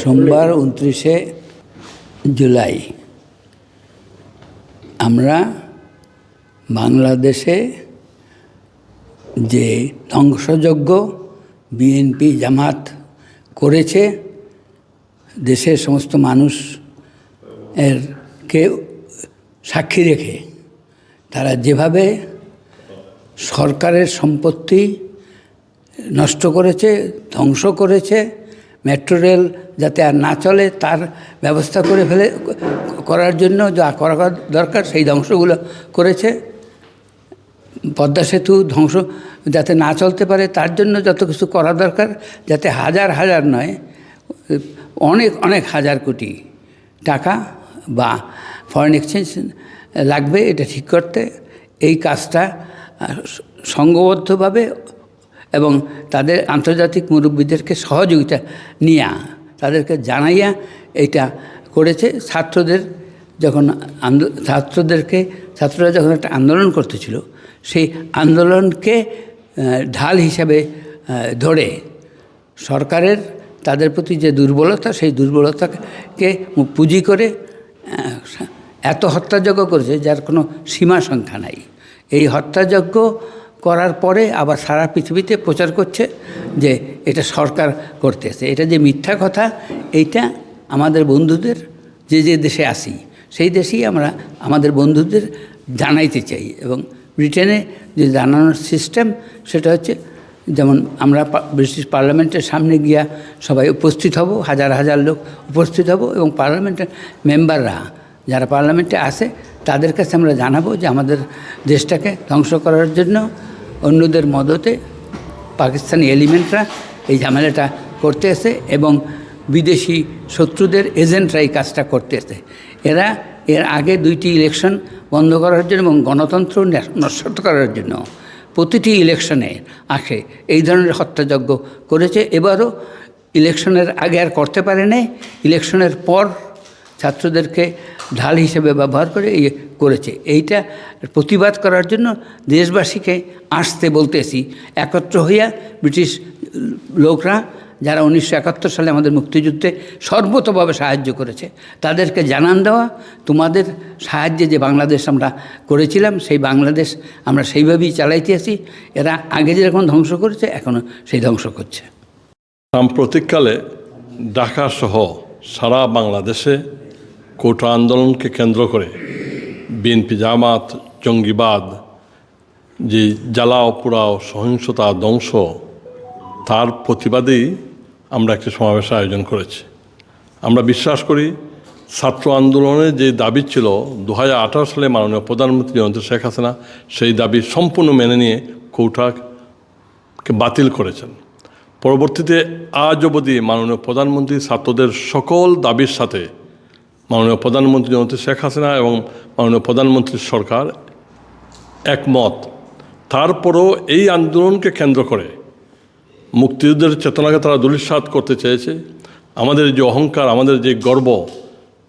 সোমবার উনত্রিশে জুলাই। আমরা বাংলাদেশে যে ধ্বংসযজ্ঞ বিএনপি জামাত করেছে, দেশের সমস্ত মানুষ এর কে সাক্ষী রেখে, তারা যেভাবে সরকারের সম্পত্তি নষ্ট করেছে, ধ্বংস করেছে, মেট্রো রেল যাতে আর না চলে, তার ব্যবস্থা করে ফেলে, করার জন্য যা করা দরকার, সেই ধ্বংসগুলো করেছে। পদ্মা সেতু ধ্বংস যাতে না চলতে পারে, তার জন্য যত কিছু করা দরকার, যাতে হাজার হাজার নয়, অনেক অনেক হাজার কোটি টাকা বা ফরেন এক্সচেঞ্জ লাগবে এটা ঠিক করতে। এই কাজটা সংঘবদ্ধভাবে এবং তাদের আন্তর্জাতিক মুরব্বীদেরকে সহযোগিতা নিয়া তাদেরকে জানাইয়া এটা করেছে। ছাত্রদের যখন ছাত্রদেরকে, ছাত্ররা যখন একটা আন্দোলন করতেছিল, সেই আন্দোলনকে ঢাল হিসাবে ধরে সরকারের তাদের প্রতি যে দুর্বলতা, সেই দুর্বলতাকে পুঁজি করে এত হত্যাযজ্ঞ করেছে যার কোনো সীমা সংখ্যা নাই। এই হত্যাযজ্ঞ করার পরে আবার সারা পৃথিবীতে প্রচার করছে যে এটা সরকার করতেছে এটা যে মিথ্যা কথা, এইটা আমাদের বন্ধুদের, যে যে দেশে আসি, সেই দেশেই আমরা আমাদের বন্ধুদের জানাইতে চাই। এবং ব্রিটেনে যে জানানোর সিস্টেম সেটা হচ্ছে যেমন আমরা ব্রিটিশ পার্লামেন্টের সামনে গিয়া সবাই উপস্থিত হব, হাজার হাজার লোক উপস্থিত হব এবং পার্লামেন্টের মেম্বাররা যারা পার্লামেন্টে আসে, তাদের কাছে আমরা জানাব যে আমাদের দেশটাকে ধ্বংস করার জন্য অন্যদের মদতে পাকিস্তানি এলিমেন্টরা এই ঝামেলাটা করতে এসে এবং বিদেশি শত্রুদের এজেন্টরা এই কাজটা করতে এসে। এরা এর আগে দুইটি ইলেকশন বন্ধ করার জন্য এবং গণতন্ত্র নস্বাত করার জন্য প্রতিটি ইলেকশনে আসে। এই ধরনের হত্যাযজ্ঞ করেছে। এবারও ইলেকশনের আগে আর করতে পারে নাই। ইলেকশনের পর ছাত্রদেরকে ঢাল হিসেবে ব্যবহার করে ইয়ে করেছে। এইটা প্রতিবাদ করার জন্য দেশবাসীকে আসতে বলতেছি। একত্র হইয়া ব্রিটিশ লোকরা যারা উনিশশো একাত্তর সালে আমাদের মুক্তিযুদ্ধে সর্বতভাবে সাহায্য করেছে, তাদেরকে জানান দেওয়া, তোমাদের সাহায্যে যে বাংলাদেশ আমরা করেছিলাম, সেই বাংলাদেশ আমরা সেইভাবেই চালাইতে আসি। এরা আগে যেরকম ধ্বংস করেছে এখনও সেই ধ্বংস করছে। সাম্প্রতিককালে ঢাকা সহ সারা বাংলাদেশে কোটা আন্দোলনকে কেন্দ্র করে বিএনপি জামাত, জঙ্গিবাদ, যে জ্বালাও পোড়াও, সহিংসতা, ধ্বংস, তার প্রতিবাদেই আমরা একটি সমাবেশের আয়োজন করেছি। আমরা বিশ্বাস করি ছাত্র আন্দোলনের যে দাবি ছিল দু হাজার আঠেরো সালে মাননীয় প্রধানমন্ত্রী জয়ন্ত শেখ হাসিনা সেই দাবি সম্পূর্ণ মেনে নিয়ে কৌটাকে বাতিল করেছেন। পরবর্তীতে আজ অবধি মাননীয় প্রধানমন্ত্রী ছাত্রদের সকল দাবির সাথে মাননীয় প্রধানমন্ত্রী জয়ন্তী শেখ হাসিনা এবং মাননীয় প্রধানমন্ত্রীর সরকার একমত। তারপরও এই আন্দোলনকে কেন্দ্র করে মুক্তিযুদ্ধের চেতনাকে তারা দুলিশ্বাত করতে চেয়েছে। আমাদের যে অহংকার, আমাদের যে গর্ব,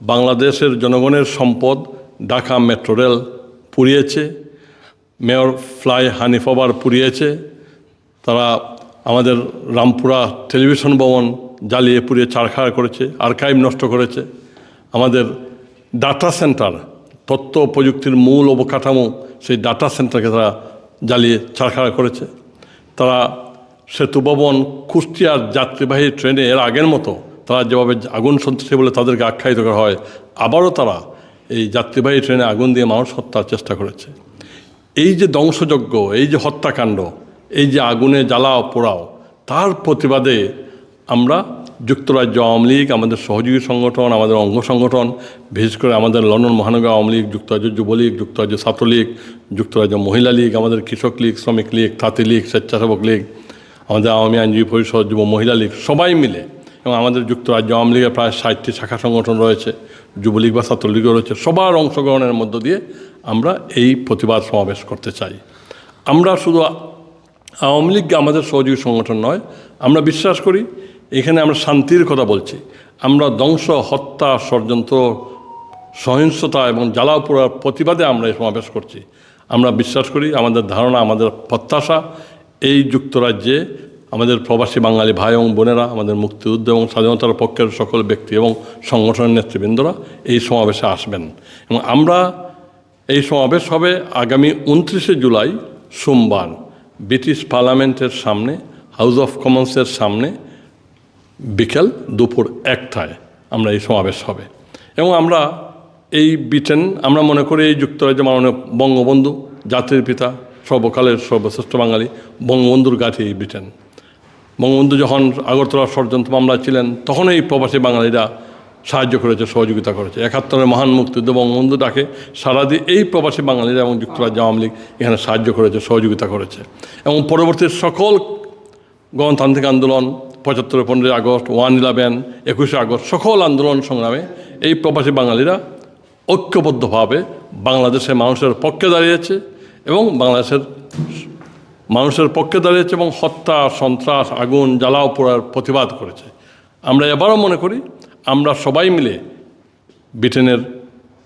বাংলাদেশের জনগণের সম্পদ ঢাকা মেট্রো রেল পুড়িয়েছে। মেয়র ফ্লাই হানিফাবার পুড়িয়েছে। তারা আমাদের রামপুরা টেলিভিশন ভবন জ্বালিয়ে পুড়িয়ে চারখাড় করেছে, আর্কাইভ নষ্ট করেছে। আমাদের ডাটা সেন্টার তথ্য প্রযুক্তির মূল অবকাঠামো সেই ডাটা সেন্টারকে তারা জ্বালিয়ে ছাড়খাড়া করেছে। তারা সেতু ভবন, কুষ্টিয়ার যাত্রীবাহী ট্রেনে এর আগের মতো তারা যেভাবে আগুন সন্ত্রাসী বলে তাদেরকে আখ্যায়িত করা হয়, আবারও তারা এই যাত্রীবাহী ট্রেনে আগুন দিয়ে মানুষ হত্যার চেষ্টা করেছে। এই যে ধ্বংসযজ্ঞ, এই যে হত্যাকাণ্ড, এই যে আগুনে জ্বালাও পোড়াও, তার প্রতিবাদে আমরা যুক্তরাজ্য আওয়ামী লীগ, আমাদের সহযোগী সংগঠন, আমাদের অঙ্গ সংগঠন, বিশেষ করে আমাদের লন্ডন মহানগর আওয়ামী লীগ, যুক্তরাজ্য যুবলীগ যুক্তরাজ্য ছাত্রলীগ যুক্তরাজ্য মহিলা লীগ, আমাদের কৃষক লীগ, শ্রমিক লীগ, তাঁতি লীগ, স্বেচ্ছাসেবক লীগ, আমাদের আওয়ামী আইনজীবী পরিষদ, যুব মহিলা লীগ, সবাই মিলে এবং আমাদের যুক্তরাজ্য আওয়ামী লীগের প্রায় ষাটটি শাখা সংগঠন রয়েছে যুবলীগ বা ছাত্রলীগও রয়েছে, সবার অংশগ্রহণের মধ্য দিয়ে আমরা এই প্রতিবাদ সমাবেশ করতে চাই। আমরা শুধু আওয়ামী লীগ আমাদের সহযোগী সংগঠন নয়, আমরা বিশ্বাস করি এখানে আমরা শান্তির কথা বলছি। আমরা ধ্বংস, হত্যা, ষড়যন্ত্র, সহিংসতা এবং জ্বালাও পোড়ার প্রতিবাদে আমরা এই সমাবেশ করছি। আমরা বিশ্বাস করি আমাদের ধারণা, আমাদের প্রত্যাশা এই যুক্তরাজ্যে আমাদের প্রবাসী বাঙালি ভাই এবং বোনেরা, আমাদের মুক্তিযুদ্ধ এবং স্বাধীনতার পক্ষের সকল ব্যক্তি এবং সংগঠনের নেতৃবৃন্দরা এই সমাবেশে আসবেন এবং আমরা এই সমাবেশ হবে আগামী উনত্রিশে জুলাই সোমবার। ব্রিটিশ পার্লামেন্টের সামনে, হাউস অফ কমন্সের সামনে বিকেল দুপুর একটায় আমরা এই সমাবেশ হবে। এবং আমরা এই ব্রিটেন আমরা মনে করি এই যুক্তরাজ্য মাননীয় বঙ্গবন্ধু, জাতির পিতা, সর্বকালের সর্বশ্রেষ্ঠ বাঙালি, বঙ্গবন্ধুর গাঠি এই ব্রিটেন বঙ্গবন্ধু যখন আগরতলা ষড়যন্ত্র মামলা ছিলেন, তখন এই প্রবাসী বাঙালিরা সাহায্য করেছে, সহযোগিতা করেছে। একাত্তরের মহান মুক্তিযুদ্ধ বঙ্গবন্ধু ডাকে সারা দিয়ে এই প্রবাসী বাঙালিরা এবং যুক্তরাজ্য আওয়ামী লীগ এখানে সাহায্য করেছে, সহযোগিতা করেছে। এবং পরবর্তী সকল গণতান্ত্রিক আন্দোলন পঁচাত্তরের পনেরোই আগস্ট, ওয়ান ইলেভেন, একুশে আগস্ট, সকল আন্দোলন সংগ্রামে এই প্রবাসী বাঙালিরা ঐক্যবদ্ধভাবে বাংলাদেশের মানুষের পক্ষে দাঁড়িয়েছে এবং বাংলাদেশের মানুষের পক্ষে দাঁড়িয়েছে এবং হত্যা, সন্ত্রাস, আগুন, জ্বালাও পোড়ার প্রতিবাদ করেছে। আমরা এবারও মনে করি, আমরা সবাই মিলে ব্রিটেনের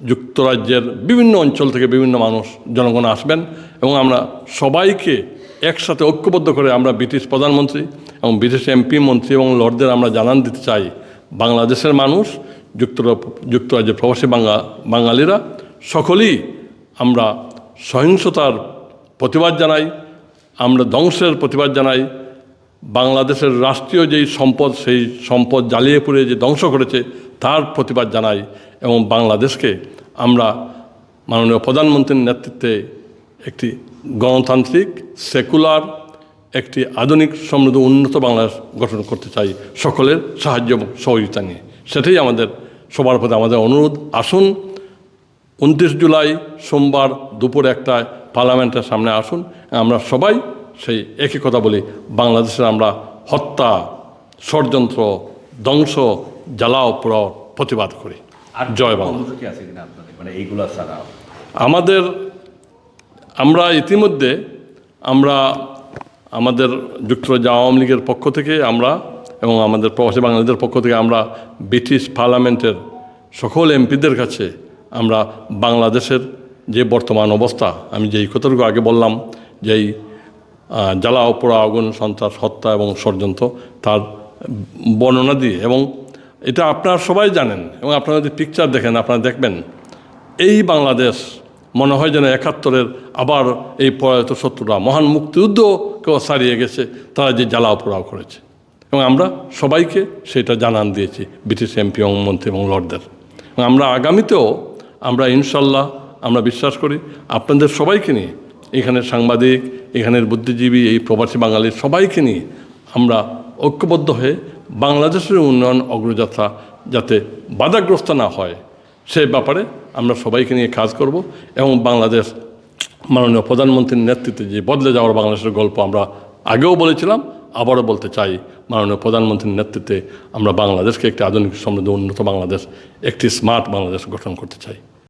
যুক্তরাজ্যের বিভিন্ন অঞ্চল থেকে বিভিন্ন মানুষ, জনগণ আসবেন এবং আমরা সবাইকে একসাথে ঐক্যবদ্ধ করে আমরা ব্রিটিশ প্রধানমন্ত্রী এবং ব্রিটিশ এমপি, মন্ত্রী এবং লর্ডদের আমরা জানান দিতে চাই। বাংলাদেশের মানুষ, যুক্তরা, যুক্তরাজ্যের প্রবাসী বাঙা, বাঙালিরা, সকলেই আমরা সহিংসতার প্রতিবাদ জানাই, আমরা ধ্বংসের প্রতিবাদ জানাই। বাংলাদেশের রাষ্ট্রীয় যেই সম্পদ, সেই সম্পদ জ্বালিয়ে পুড়ে যে ধ্বংস করেছে, তার প্রতিবাদ জানাই এবং বাংলাদেশকে আমরা মাননীয় প্রধানমন্ত্রীর নেতৃত্বে একটি গণতান্ত্রিক সেকুলার একটি আধুনিক সমৃদ্ধ উন্নত বাংলাদেশ গঠন করতে চাই সকলের সাহায্য এবং সহযোগিতা নিয়ে। সেটাই আমাদের সবার প্রতি আমাদের অনুরোধ। আসুন উনত্রিশ জুলাই সোমবার দুপুর একটায় পার্লামেন্টের সামনে আসুন। আমরা সবাই সেই একই কথা বলি বাংলাদেশের আমরা হত্যা ষড়যন্ত্র ধ্বংস জ্বালাও পোড়াও প্রতিবাদ করি। আর জয় বাংলা। মানে আমাদের আমরা ইতিমধ্যে আমরা আমাদের যুক্তরাজ্য আওয়ামী লীগের পক্ষ থেকে আমরা এবং আমাদের প্রবাসী বাঙালিদের পক্ষ থেকে আমরা ব্রিটিশ পার্লামেন্টের সকল এমপিদের কাছে আমরা বাংলাদেশের যে বর্তমান অবস্থা আমি যেই কথাটুকু আগে বললাম যেই আহ, জ্বালাও পোড়া আগুন সন্ত্রাস হত্যা এবং ষড়যন্ত্র তার বর্ণনা দিয়ে এবং এটা আপনারা সবাই জানেন এবং আপনারা যদি পিকচার দেখেন আপনারা দেখবেন এই বাংলাদেশ মনে হয় যেন একাত্তরের আবার এই পরাজিত শত্রুরা মহান মুক্তিযুদ্ধ মুক্তিযুদ্ধকেও ছাড়িয়ে গেছে, তারা যে জ্বালাও পোড়াও করেছে। এবং আমরা সবাইকে সেটা জানান দিয়েছি, ব্রিটিশ এমপি এবং মন্ত্রী এবং লর্ডদের। এবং আমরা আগামীতেও আমরা ইনশাল্লাহ, আমরা বিশ্বাস করি আপনাদের সবাইকে নিয়ে এখানের সাংবাদিক, এখানের বুদ্ধিজীবী, এই প্রবাসী বাঙালির সবাইকে নিয়ে আমরা ঐক্যবদ্ধ হয়ে বাংলাদেশের উন্নয়ন অগ্রযাত্রা যাতে বাধাগ্রস্ত না হয় সে ব্যাপারে আমরা সবাইকে নিয়ে কাজ করব এবং বাংলাদেশ মাননীয় প্রধানমন্ত্রীর নেতৃত্বে যে বদলে যাওয়ার বাংলাদেশের গল্প আমরা আগেও বলেছিলাম, আবারও বলতে চাই, মাননীয় প্রধানমন্ত্রীর নেতৃত্বে আমরা বাংলাদেশকে একটি আধুনিক সমৃদ্ধ উন্নত বাংলাদেশ, একটি স্মার্ট বাংলাদেশ গঠন করতে চাই।